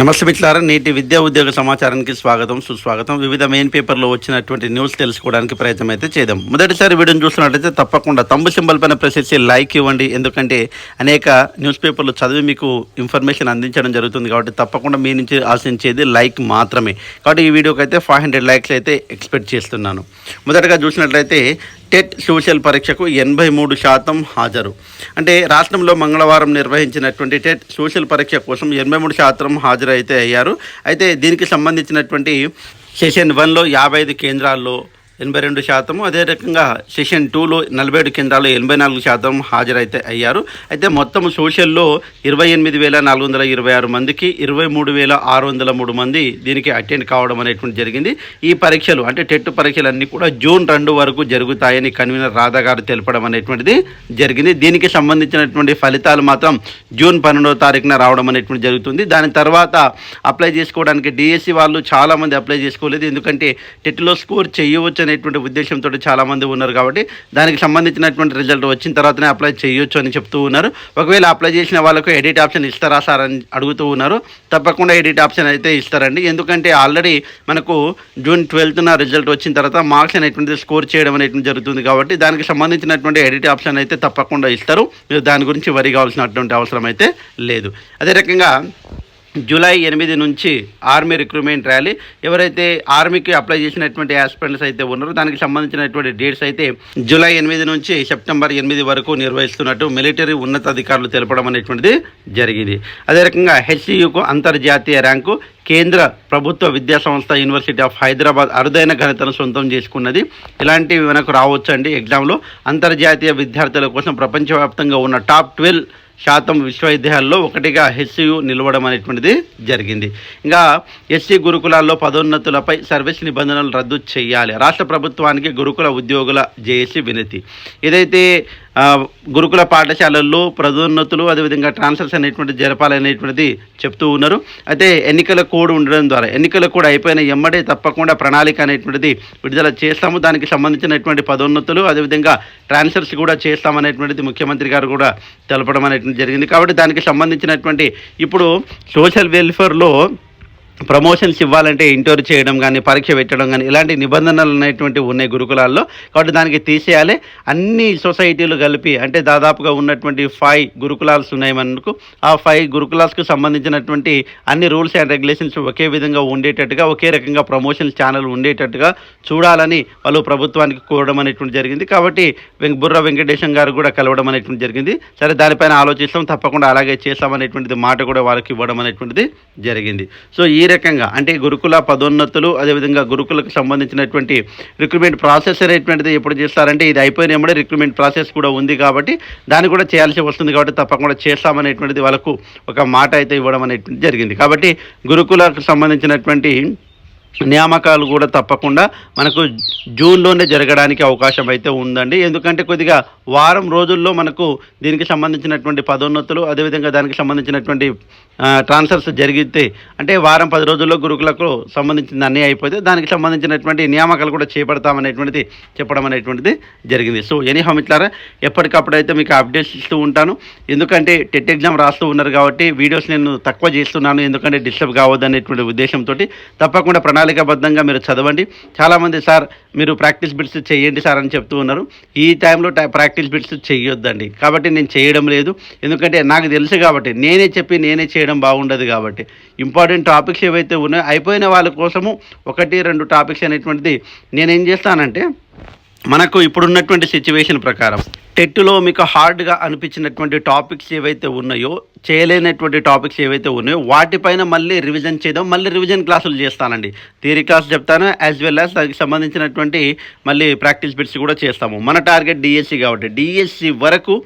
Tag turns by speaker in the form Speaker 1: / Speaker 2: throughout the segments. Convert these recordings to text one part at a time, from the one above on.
Speaker 1: నమస్తే మిత్రులారా నేటి విద్యా ఉద్యోగ సమాచారానికి స్వాగతం సుస్వాగతం. వివిధ మెయిన్ పేపర్లో వచ్చినటువంటి న్యూస్ తెలుసుకోవడానికి ప్రయత్నం అయితే చేద్దాం. మొదటిసారి వీడియోని చూస్తున్నట్లయితే తప్పకుండా తమ్ము సింబల్ పైన ప్రెస్ చేసి లైక్ ఇవ్వండి. ఎందుకంటే అనేక న్యూస్ పేపర్లు చదివి మీకు ఇన్ఫర్మేషన్ అందించడం జరుగుతుంది కాబట్టి తప్పకుండా మీ నుంచి ఆశించేది లైక్ మాత్రమే. కాబట్టి ఈ వీడియోకి అయితే ఫైవ్ హండ్రెడ్ లైక్స్ అయితే ఎక్స్పెక్ట్ చేస్తున్నాను. మొదటగా చూసినట్లయితే టెట్ సోషల్ పరీక్షకు ఎనభై మూడు శాతం హాజరు. అంటే రాష్ట్రంలో మంగళవారం నిర్వహించినటువంటి టెట్ సోషల్ పరీక్ష కోసం ఎనభై మూడు శాతం హాజరైతే అయ్యారు. అయితే దీనికి సంబంధించినటువంటి సెషన్ వన్లో యాభై ఐదు కేంద్రాల్లో ఎనభై రెండు శాతము. అదే రకంగా సెషన్ టూలో నలభై ఏడు కేంద్రాలు ఎనభై నాలుగు శాతం హాజరైతే అయ్యారు. అయితే మొత్తం సోషల్లో ఇరవై ఎనిమిది వేల నాలుగు వందల ఇరవై ఆరు మందికి ఇరవై మూడు వేల ఆరు వందల మూడు మంది దీనికి అటెండ్ కావడం అనేటువంటి జరిగింది. ఈ పరీక్షలు అంటే టెట్ పరీక్షలు అన్నీ కూడా జూన్ రెండు వరకు జరుగుతాయని కన్వీనర్ రాధా గారు తెలపడం అనేటువంటిది జరిగింది. దీనికి సంబంధించినటువంటి ఫలితాలు మాత్రం జూన్ పన్నెండవ తారీఖున రావడం అనేటువంటి జరుగుతుంది. దాని తర్వాత అప్లై చేసుకోవడానికి డిఎస్సి వాళ్ళు చాలామంది అప్లై చేసుకోలేదు. ఎందుకంటే టెట్లో స్కోర్ చేయవచ్చు అనేటువంటి ఉద్దేశంతో చాలామంది ఉన్నారు కాబట్టి దానికి సంబంధించినటువంటి రిజల్ట్ వచ్చిన తర్వాతనే అప్లై చేయొచ్చు అని చెప్తూ ఉన్నారు. ఒకవేళ అప్లై చేసిన వాళ్ళకు ఎడిట్ ఆప్షన్ ఇస్తారా సార్ అని అడుగుతూ ఉన్నారు. తప్పకుండా ఎడిట్ ఆప్షన్ అయితే ఇస్తారండి. ఎందుకంటే ఆల్రెడీ మనకు జూన్ ట్వెల్త్న రిజల్ట్ వచ్చిన తర్వాత మార్క్స్ అనేటువంటిది స్కోర్ చేయడం అనేటువంటి జరుగుతుంది కాబట్టి దానికి సంబంధించినటువంటి ఎడిట్ ఆప్షన్ అయితే తప్పకుండా ఇస్తారు. మీరు దాని గురించి వరి కావాల్సినటువంటి అవసరం అయితే లేదు. అదే రకంగా జూలై ఎనిమిది నుంచి ఆర్మీ రిక్రూట్మెంట్ ర్యాలీ. ఎవరైతే ఆర్మీకి అప్లై చేసినటువంటి ఆస్పిరెంట్స్ అయితే ఉన్నారో దానికి సంబంధించినటువంటి డేట్స్ అయితే జూలై ఎనిమిది నుంచి సెప్టెంబర్ ఎనిమిది వరకు నిర్వహిస్తున్నట్టు మిలిటరీ ఉన్నతాధికారులు తెలపడం అనేటువంటిది జరిగింది. అదే రకంగా హెచ్సియుకు అంతర్జాతీయ ర్యాంకు కేంద్ర ప్రభుత్వ విద్యా సంస్థ యూనివర్సిటీ ఆఫ్ హైదరాబాద్ అరుదైన ఘనతను సొంతం చేసుకున్నది. ఇలాంటివి మనకు రావచ్చండి. ఎగ్జామ్లో అంతర్జాతీయ విద్యార్థుల కోసం ప్రపంచవ్యాప్తంగా ఉన్న టాప్ ట్వెల్వ్ శాతం విశ్వవిద్యాలయాల్లో ఒకటిగా హెచ్సియు నిలవడం అనేటువంటిది జరిగింది. ఇంకా ఎస్సీ గురుకులాల్లో పదోన్నతులపై సర్వీస్ నిబంధనలు రద్దు చేయాలి. రాష్ట్ర ప్రభుత్వానికి గురుకుల ఉద్యోగుల జేఏసీ వినతి. ఏదైతే గురుకుల పాఠశాలల్లో పదోన్నతులు అదేవిధంగా ట్రాన్స్ఫర్స్ అనేటువంటి జరపాలనేటువంటిది చెప్తూ ఉన్నారు. అయితే ఎన్నికల కోడ్ ఉండడం ద్వారా ఎన్నికలు కూడా అయిపోయిన ఎమ్మడే తప్పకుండా ప్రణాళిక అనేటువంటిది విడుదల చేస్తాము. దానికి సంబంధించినటువంటి పదోన్నతులు అదేవిధంగా ట్రాన్స్ఫర్స్ కూడా చేస్తామనేటువంటిది ముఖ్యమంత్రి గారు కూడా తెలపడం అనేటువంటి జరిగింది. కాబట్టి దానికి సంబంధించినటువంటి ఇప్పుడు సోషల్ వెల్ఫేర్లో ప్రమోషన్స్ ఇవ్వాలంటే ఇంటర్వ్యూ చేయడం కానీ పరీక్ష పెట్టడం కానీ ఇలాంటి నిబంధనలు అనేటువంటి ఉన్నాయి గురుకులాల్లో. కాబట్టి దానికి తీసేయాలి. అన్ని సొసైటీలు కలిపి అంటే దాదాపుగా ఉన్నటువంటి ఫైవ్ గురుకులాల్స్ ఉన్నాయి మనకు. ఆ ఫైవ్ గురుకులాల్స్కి సంబంధించినటువంటి అన్ని రూల్స్ అండ్ రెగ్యులేషన్స్ ఒకే విధంగా ఉండేటట్టుగా ఒకే రకంగా ప్రమోషన్స్ ఛానల్ ఉండేటట్టుగా చూడాలని వాళ్ళు ప్రభుత్వానికి కోరడం అనేటువంటి జరిగింది. కాబట్టి వెంక బుర్ర వెంకటేశం గారు కూడా కలవడం అనేటువంటి జరిగింది. సరే దానిపైన ఆలోచిస్తాం. తప్పకుండా అలాగే చేస్తామనేటువంటిది మాట కూడా వాళ్ళకి ఇవ్వడం అనేటువంటిది జరిగింది. సో ఈ రకంగా అంటే గురుకుల పదోన్నతులు అదేవిధంగా గురుకులకు సంబంధించినటువంటి రిక్రూట్మెంట్ ప్రాసెస్ అనేటువంటిది ఎప్పుడు చేస్తారంటే ఇది అయిపోయిన ఎమ్మడే రిక్రూట్మెంట్ ప్రాసెస్ కూడా ఉంది కాబట్టి దాన్ని కూడా చేయాల్సి వస్తుంది కాబట్టి తప్పకుండా చేస్తామనేటువంటిది వాళ్ళకు ఒక మాట అయితే ఇవ్వడం అనేటువంటిది జరిగింది. కాబట్టి గురుకులకు సంబంధించినటువంటి నియామకాలు కూడా తప్పకుండా మనకు జూన్లోనే జరగడానికి అవకాశం అయితే ఉందండి. ఎందుకంటే కొద్దిగా వారం రోజుల్లో మనకు దీనికి సంబంధించినటువంటి పదోన్నతులు అదేవిధంగా దానికి సంబంధించినటువంటి ట్రాన్స్ఫర్స్ జరిగితే అంటే వారం పది రోజుల్లో గురుకులకు సంబంధించిన అన్నీ అయిపోతే దానికి సంబంధించినటువంటి నియామకాలు కూడా చేపడతామనేటువంటిది చెప్పడం అనేటువంటిది జరిగింది. సో ఎనీ హమిట్లారా ఎప్పటికప్పుడు అయితే మీకు అప్డేట్స్ ఇస్తూ ఉంటాను. ఎందుకంటే టెట్ ఎగ్జామ్ రాస్తూ ఉన్నారు కాబట్టి వీడియోస్ నేను తక్కువ చేస్తున్నాను. ఎందుకంటే డిస్టర్బ్ కావద్దనేటువంటి ఉద్దేశంతో తప్పకుండా ప్రణాళికాబద్ధంగా మీరు చదవండి. చాలామంది సార్ మీరు ప్రాక్టీస్ బిట్స్ చేయండి సార్ అని చెప్తూ ఉన్నారు. ఈ టైంలో టై- ప్రాక్టీస్ బిట్స్ చేయొద్దండి. కాబట్టి నేను చేయడం లేదు. ఎందుకంటే నాకు తెలుసు కాబట్టి నేనే చెప్పి నేనే చేయడం బాగుండదు కాబట్టి. ఇంపార్టెంట్ టాపిక్స్ ఏవైతే ఉన్నాయో అయిపోయిన వాళ్ళ కోసము ఒకటి రెండు టాపిక్స్ అనేటువంటిది నేనేం చేస్తానంటే మనకు ఇప్పుడున్నటువంటి సిచ్యువేషన్ ప్రకారం టెట్లో మీకు హార్డ్గా అనిపించినటువంటి టాపిక్స్ ఏవైతే ఉన్నాయో చేయలేనటువంటి టాపిక్స్ ఏవైతే ఉన్నాయో వాటిపైన మళ్ళీ రివిజన్ చేద్దాం. మళ్ళీ రివిజన్ క్లాసులు చేస్తానండి. థియరీ క్లాస్ చెప్తాను యాజ్ వెల్ యాజ్ దానికి సంబంధించినటువంటి మళ్ళీ ప్రాక్టీస్ బిట్స్ కూడా చేస్తాము. మన టార్గెట్ డిఎస్సి కాబట్టి డిఎస్సి వరకు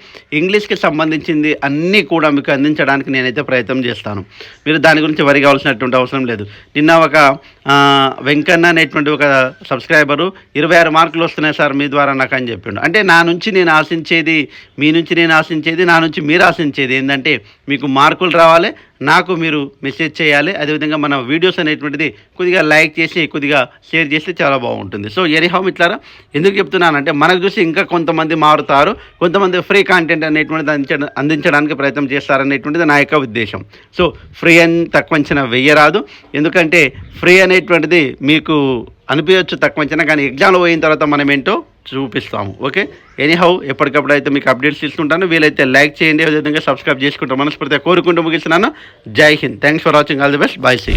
Speaker 1: ఇంగ్లీష్కి సంబంధించింది అన్నీ కూడా మీకు అందించడానికి నేనైతే ప్రయత్నం చేస్తాను. మీరు దాని గురించి వరి కావాల్సినటువంటి అవసరం లేదు. నిన్న ఒక వెంకన్న అనేటువంటి ఒక సబ్స్క్రైబరు ఇరవై ఆరు మార్కులు వస్తున్నాయి సార్ మీ ద్వారా నాకు అని చెప్పిండు. అంటే నా నుంచి నేను ఆశించి ఆశించేది మీ నుంచి నేను ఆశించేది నా నుంచి మీరు ఆశించేది ఏంటంటే మీకు మార్కులు రావాలి నాకు మీరు మెసేజ్ చేయాలి. అదేవిధంగా మన వీడియోస్ అనేటువంటిది కొద్దిగా లైక్ చేసి కొద్దిగా షేర్ చేస్తే చాలా బాగుంటుంది. సో ఎనీహౌ ఇట్లారా ఎందుకు చెప్తున్నానంటే మనకు చూసి ఇంకా కొంతమంది మారుతారు కొంతమంది ఫ్రీ కాంటెంట్ అనేటువంటిది అందించ అందించడానికి ప్రయత్నం చేస్తారనేటువంటిది నా యొక్క ఉద్దేశం. సో ఫ్రీ అని తక్కువ అంచనా వెయ్యరాదు ఎందుకంటే ఫ్రీ అనేటువంటిది మీకు అనిపించవచ్చు తక్కువ అంచనా కానీ ఎగ్జామ్లో పోయిన తర్వాత మనం ఏంటో చూపిస్తాము. ఓకే ఎనీహౌ ఎప్పటికప్పుడు అయితే మీకు అప్డేట్స్ ఇస్తుంటాను. వీలైతే లైక్ చేయండి. అదేవిధంగా సబ్స్క్రైబ్ చేసుకుంటాం. మనస్ఫూర్తిగా కోరుకుంటూ ముగిస్తున్నాను. Jai Hind. Thanks for watching all the best bye see